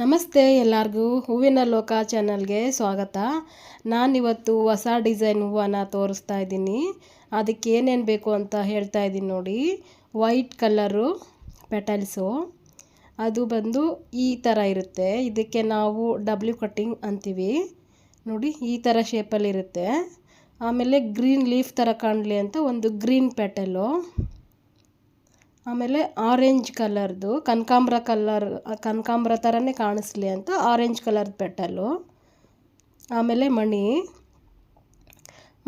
ನಮಸ್ತೆ ಎಲ್ಲರಿಗೂ, ಹೂವಿನ ಲೋಕ ಚಾನಲ್ಗೆ ಸ್ವಾಗತ. ನಾನಿವತ್ತು ಹೊಸ ಡಿಸೈನ್ ಹೂವನ್ನ ತೋರಿಸ್ತಾ ಇದ್ದೀನಿ. ಅದಕ್ಕೆ ಏನೇನು ಬೇಕು ಅಂತ ಹೇಳ್ತಾ ಇದ್ದೀನಿ ನೋಡಿ. White colour petals. ಅದು ಬಂದು ಈ ಥರ ಇರುತ್ತೆ. ಇದಕ್ಕೆ ನಾವು ಡಬ್ಲ್ಯೂ ಕಟ್ಟಿಂಗ್ ಅಂತೀವಿ. ನೋಡಿ, ಈ ಥರ ಶೇಪಲ್ಲಿರುತ್ತೆ ಆಮೇಲೆ ಗ್ರೀನ್ ಲೀಫ್ ಥರ ಕಾಣಲಿ ಅಂತ ಒಂದು ಗ್ರೀನ್ ಪೆಟಲು ಆಮೇಲೆ ಆರೆಂಜ್ ಕಲರ್ದು ಕನಕಾಂಬ್ರ ಕಲರ್ ಕನಕಾಂಬ್ರ ಥರನೇ ಕಾಣಿಸ್ಲಿ ಅಂತ ಆರೆಂಜ್ ಕಲರ್ ಪೆಟಲು ಆಮೇಲೆ ಮಣಿ,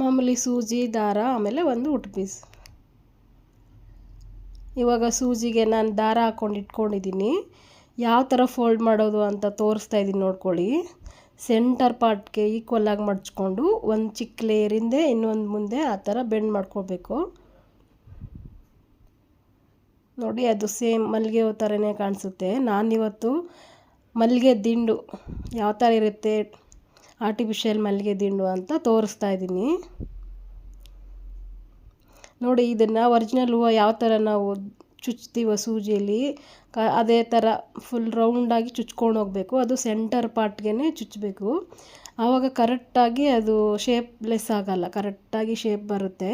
ಮಾಮೂಲಿ ಸೂಜಿ, ದಾರ, ಆಮೇಲೆ ಒಂದು ಉಟ್ ಪೀಸ್. ಇವಾಗ ಸೂಜಿಗೆ ನಾನು ದಾರ ಹಾಕ್ಕೊಂಡು ಇಟ್ಕೊಂಡಿದ್ದೀನಿ ಯಾವ ಥರ ಫೋಲ್ಡ್ ಮಾಡೋದು ಅಂತ ತೋರಿಸ್ತಾ ಇದ್ದೀನಿ ನೋಡ್ಕೊಳ್ಳಿ. ಸೆಂಟರ್ ಪಾರ್ಟ್ಗೆ ಈಕ್ವಲಾಗಿ ಮಡ್ಚ್ಕೊಂಡು ಒಂದು ಚಿಕ್ಕ ಲೇಯರಿಂದೆ ಇನ್ನೊಂದು ಮುಂದೆ ಆ ಥರ ಬೆಂಡ್ ಮಾಡ್ಕೋಬೇಕು. ನೋಡಿ, ಅದು ಸೇಮ್ ಮಲ್ಲಿಗೆ ಹೂ ಥರನೇ ಕಾಣಿಸುತ್ತೆ. ನಾನಿವತ್ತು ಮಲ್ಲಿಗೆ ದಿಂಡು, ಯಾವ ಥರ ಇರುತ್ತೆ? ಆರ್ಟಿಫಿಷಿಯಲ್ ಮಲ್ಲಿಗೆ ದಿಂಡು ಅಂತ ತೋರಿಸ್ತಾ ಇದ್ದೀನಿ. ನೋಡಿ, ಇದನ್ನು ಒರಿಜಿನಲ್ ಹೂವು ಯಾವ ಥರ ನಾವು ಚುಚ್ತೀವೋ ಸೂಜಿಯಲ್ಲಿ. ಕ, ಅದೇ ಥರ ಫುಲ್ ರೌಂಡಾಗಿ ಚುಚ್ಕೊಂಡು ಹೋಗಬೇಕು. ಅದು ಸೆಂಟರ್ ಪಾರ್ಟ್ಗೆ ಚುಚ್ಚಬೇಕು ಆವಾಗ ಕರೆಕ್ಟಾಗಿ ಅದು ಶೇಪ್ಲೆಸ್ ಆಗಲ್ಲ. ಕರೆಕ್ಟಾಗಿ ಶೇಪ್ ಬರುತ್ತೆ.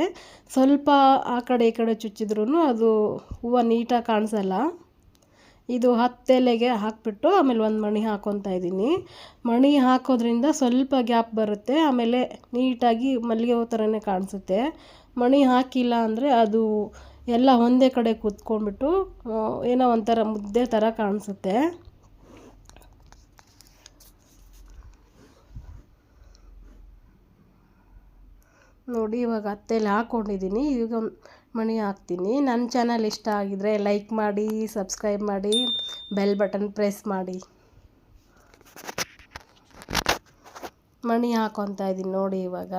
ಸ್ವಲ್ಪ ಆ ಕಡೆ ಈ ಕಡೆ ಚುಚ್ಚಿದ್ರೂ ಅದು ಹೂವು ನೀಟಾಗಿ ಕಾಣಿಸಲ್ಲ. ಇದು ಹತ್ತೆಲೆಗೆ ಹಾಕಿಬಿಟ್ಟು ಆಮೇಲೆ ಒಂದು ಮಣಿ ಹಾಕೊತಾ ಇದ್ದೀನಿ. ಮಣಿ ಹಾಕೋದ್ರಿಂದ ಸ್ವಲ್ಪ ಗ್ಯಾಪ್ ಬರುತ್ತೆ. ಆಮೇಲೆ ನೀಟಾಗಿ ಮಲ್ಲಿಗೆ ಹೂ ಥರನೇ ಕಾಣಿಸುತ್ತೆ. ಮಣಿ ಹಾಕಿಲ್ಲ ಅಂದರೆ ಅದು ಎಲ್ಲ ಒಂದೇ ಕಡೆ ಕೂತ್ಕೊಂಡ್ಬಿಟ್ಟು ಏನೋ ಒಂಥರ ಮುದ್ದೆ ಥರ ಕಾಣಿಸುತ್ತೆ. ನೋಡಿ, ಇವಾಗ ಅತ್ತೇಲಿ ಹಾಕ್ಕೊಂಡಿದ್ದೀನಿ ಈಗ ಮಣಿ ಹಾಕ್ತೀನಿ. ನನ್ನ ಚಾನಲ್ ಇಷ್ಟ ಆಗಿದ್ರೆ ಲೈಕ್ ಮಾಡಿ ಸಬ್ಸ್ಕ್ರೈಬ್ ಮಾಡಿ ಬೆಲ್ ಬಟನ್ ಪ್ರೆಸ್ ಮಾಡಿ. ಮಣಿ ಹಾಕೊತಾ ಇದ್ದೀನಿ ನೋಡಿ ಇವಾಗ.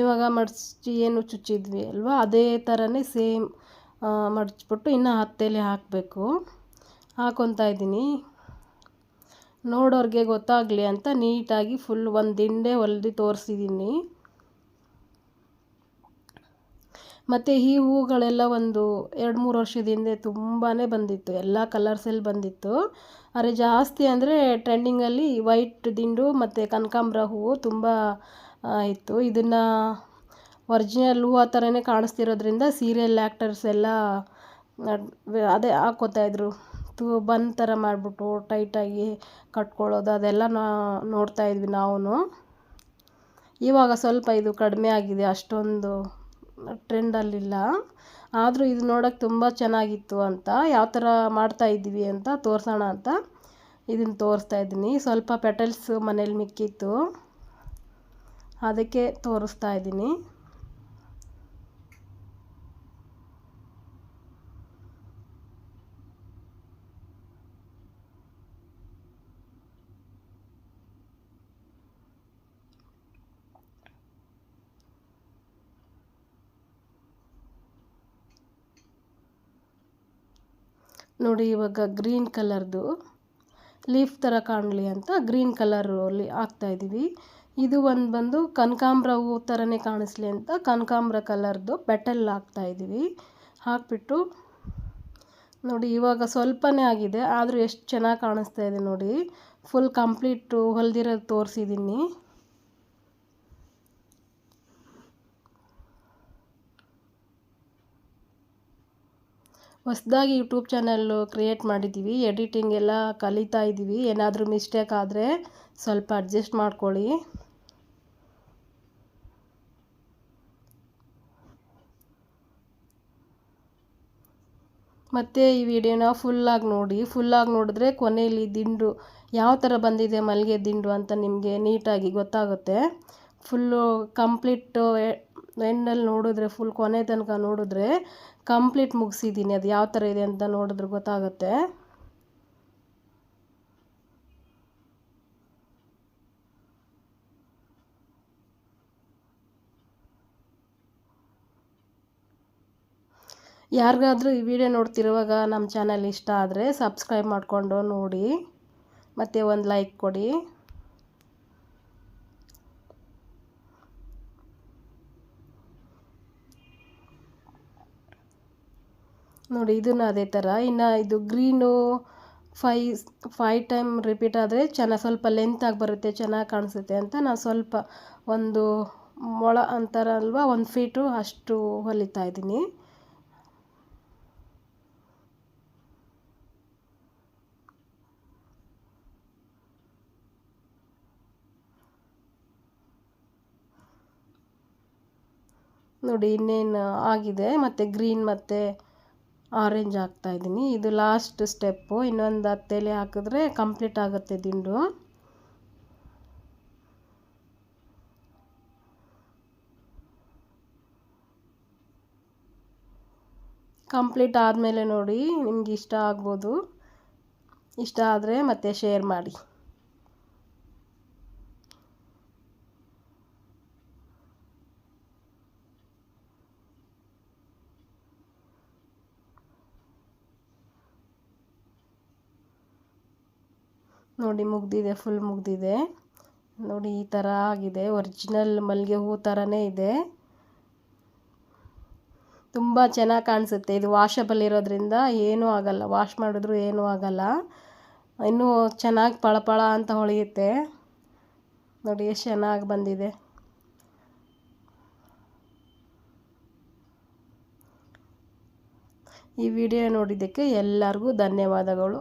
ಇವಾಗ ಮಡಚಿ ಏನು ಚುಚ್ಚಿದ್ವಿ ಅಲ್ವಾ? ಅದೇ ಥರನೇ ಸೇಮ್ ಮಡಚ್ಬಿಟ್ಟು ಇನ್ನು ಹತ್ತೆಲೆ ಹಾಕಬೇಕು. ಹಾಕೊತಾ ಇದ್ದೀನಿ. ನೋಡೋರಿಗೆ ಗೊತ್ತಾಗಲಿ ಅಂತ ನೀಟಾಗಿ ಫುಲ್ ಒಂದು ದಿಂಡೆ ಹೊಲ್ದು ತೋರಿಸಿದ್ದೀನಿ ಮತ್ತು ಈ ಹೂಗಳೆಲ್ಲ ಒಂದು ಎರಡು ಮೂರು ವರ್ಷದ ಹಿಂದೆ ತುಂಬಾ ಬಂದಿತ್ತು. ಎಲ್ಲ ಕಲರ್ಸಲ್ಲಿ ಬಂದಿತ್ತು. ಆದರೆ ಜಾಸ್ತಿ ಅಂದರೆ ಟ್ರೆಂಡಿಂಗಲ್ಲಿ ವೈಟ್ ದಿಂಡು ಮತ್ತು ಕನಕಾಂಬ್ರ ಹೂವು ತುಂಬ ಇತ್ತು ಇದನ್ನು ಹೂವು ಥರನೇ ಕಾಣಿಸ್ತಿರೋದ್ರಿಂದ ಸೀರಿಯಲ್ ಆ್ಯಕ್ಟರ್ಸ್ ಎಲ್ಲ ಅದೇ ಹಾಕ್ಕೋತಾಯಿದ್ರು ತು ಬನ್ ಥರ ಮಾಡಿಬಿಟ್ಟು ಟೈಟಾಗಿ ಕಟ್ಕೊಳ್ಳೋದು, ಅದೆಲ್ಲ ನೋಡ್ತಾ ಇದ್ವಿ ನಾವು ಇವಾಗ ಸ್ವಲ್ಪ ಇದು ಕಡಿಮೆ ಆಗಿದೆ, ಅಷ್ಟೊಂದು ಟ್ರೆಂಡಲ್ಲಿಲ್ಲ ಆದರೂ ಇದು ನೋಡೋಕ್ಕೆ ತುಂಬ ಚೆನ್ನಾಗಿತ್ತು ಅಂತ, ಯಾವ ಥರ ಮಾಡ್ತಾ ಇದ್ದೀವಿ ಅಂತ ತೋರಿಸೋಣ ಅಂತ ಇದನ್ನು ತೋರಿಸ್ತಾ ಇದ್ದೀನಿ. ಸ್ವಲ್ಪ ಪೆಟಲ್ಸ್ ಮನೇಲಿ ಮಿಕ್ಕಿತ್ತು. ಅದಕ್ಕೆ ತೋರಿಸ್ತಾ ಇದ್ದೀನಿ. ನೋಡಿ ಇವಾಗ ಗ್ರೀನ್ ಕಲರ್ದು ಲೀಫ್ ಥರ ಕಾಣಲಿ ಅಂತ ಗ್ರೀನ್ ಕಲರಲ್ಲಿ ಹಾಕ್ತಾಯಿದ್ದೀವಿ ಇದು ಒಂದು ಬಂದು ಕನಕಾಂಬ್ರ ಹೂ ಥರನೇ ಕಾಣಿಸ್ಲಿ ಅಂತ ಕನಕಾಂಬ್ರ ಕಲರ್ದು ಪೆಟಲ್ ಹಾಕ್ತಾಯಿದ್ದೀವಿ ಹಾಕ್ಬಿಟ್ಟು ನೋಡಿ ಇವಾಗ ಸ್ವಲ್ಪನೇ ಆಗಿದೆ, ಆದರೂ ಎಷ್ಟು ಚೆನ್ನಾಗಿ ಕಾಣಿಸ್ತಾ ಇದೆ ನೋಡಿ. ಫುಲ್ ಕಂಪ್ಲೀಟು ಹೊಲ್ದಿರೋದು ತೋರಿಸಿದ್ದೀನಿ ಹೊಸ್ದಾಗಿ ಯೂಟ್ಯೂಬ್ ಚಾನಲ್ಲು ಕ್ರಿಯೇಟ್ ಮಾಡಿದ್ದೀವಿ ಎಡಿಟಿಂಗ್ ಎಲ್ಲ ಕಲಿತಾ ಇದ್ದೀವಿ ಏನಾದರೂ ಮಿಸ್ಟೇಕ್ ಆದರೆ ಸ್ವಲ್ಪ ಅಡ್ಜಸ್ಟ್ ಮಾಡ್ಕೊಳ್ಳಿ. ಮತ್ತು ಈ ವಿಡಿಯೋನ ಫುಲ್ಲಾಗಿ ನೋಡಿ ಫುಲ್ಲಾಗಿ ನೋಡಿದ್ರೆ ಕೊನೆಯಲ್ಲಿ ದಿಂಡು, ಯಾವ ಥರ ಬಂದಿದೆ ಮಲ್ಲಿಗೆ ದಿಂಡು ಅಂತ ನಿಮಗೆ ನೀಟಾಗಿ ಗೊತ್ತಾಗುತ್ತೆ. ಫುಲ್ಲು ಕಂಪ್ಲೀಟು ಎಂಡಲ್ಲಿ ನೋಡಿದ್ರೆ ಫುಲ್ ಕೊನೆ ತನಕ ನೋಡಿದ್ರೆ ಕಂಪ್ಲೀಟ್ ಮುಗಿಸಿದ್ದೀನಿ. ಅದು ಯಾವ ಥರ ಇದೆ ಅಂತ ನೋಡಿದ್ರೆ ಗೊತ್ತಾಗುತ್ತೆ. ಯಾರಿಗಾದರೂ ಈ ವಿಡಿಯೋ ನೋಡ್ತಿರುವಾಗ ನಮ್ಮ ಚಾನಲ್ ಇಷ್ಟ ಆದರೆ ಸಬ್ಸ್ಕ್ರೈಬ್ ಮಾಡಿಕೊಂಡು ನೋಡಿ. ಮತ್ತು ಒಂದು ಲೈಕ್ ಕೊಡಿ. ನೋಡಿ, ಇದನ್ನು ಅದೇ ಥರ ಇನ್ನು ಇದು ಗ್ರೀನು ಫೈ ಫೈ ಟೈಮ್ ರಿಪೀಟ್ ಆದರೆ ಚೆನ್ನಾಗಿ ಸ್ವಲ್ಪ ಲೆಂತ್ ಆಗಿ ಬರುತ್ತೆ, ಚೆನ್ನಾಗಿ ಕಾಣಿಸುತ್ತೆ ಅಂತ. ನಾನು ಸ್ವಲ್ಪ ಒಂದು ಮೊಳ ಅಂತಾರಲ್ವ ಒಂದು ಫೀಟು ಅಷ್ಟು ಹೊಲಿತಾ ಇದ್ದೀನಿ. ನೋಡಿ ಇನ್ನೇನು ಆಗಿದೆ. ಮತ್ತು ಗ್ರೀನ್ ಮತ್ತು ಆರೆಂಜ್ ಹಾಕ್ತಾಯಿದ್ದೀನಿ ಇದು ಲಾಸ್ಟ್ ಸ್ಟೆಪ್ಪು ಇನ್ನೊಂದು ಹತ್ತು ಎಲೆ ಹಾಕಿದ್ರೆ ಕಂಪ್ಲೀಟ್ ಆಗುತ್ತೆ ದಿಂಡು. ಕಂಪ್ಲೀಟ್ ಆದಮೇಲೆ ನೋಡಿ ನಿಮ್ಗೆ ಇಷ್ಟ ಆಗ್ಬೋದು. ಇಷ್ಟ ಆದರೆ ಮತ್ತೆ ಶೇರ್ ಮಾಡಿ. ನೋಡಿ ಮುಗ್ದಿದೆ ಫುಲ್ ಮುಗ್ದಿದೆ. ನೋಡಿ ಈ ಥರ ಆಗಿದೆ. ಒರಿಜಿನಲ್ ಮಲ್ಲಿಗೆ ಹೂ ಥರನೇ ಇದೆ. ತುಂಬ ಚೆನ್ನಾಗಿ ಕಾಣಿಸುತ್ತೆ. ಇದು ವಾಷಬಲ್ ಇರೋದ್ರಿಂದ ಏನೂ ಆಗಲ್ಲ. ವಾಶ್ ಮಾಡಿದ್ರು ಏನೂ ಆಗಲ್ಲ. ಇನ್ನೂ ಚೆನ್ನಾಗಿ ಪಳಪಳ ಅಂತ ಹೊಳೆಯುತ್ತೆ. ನೋಡಿ ಎಷ್ಟು ಚೆನ್ನಾಗಿ ಬಂದಿದೆ. ಈ ವಿಡಿಯೋ ನೋಡಿದ್ದಕ್ಕೆ ಎಲ್ಲರಿಗೂ ಧನ್ಯವಾದಗಳು.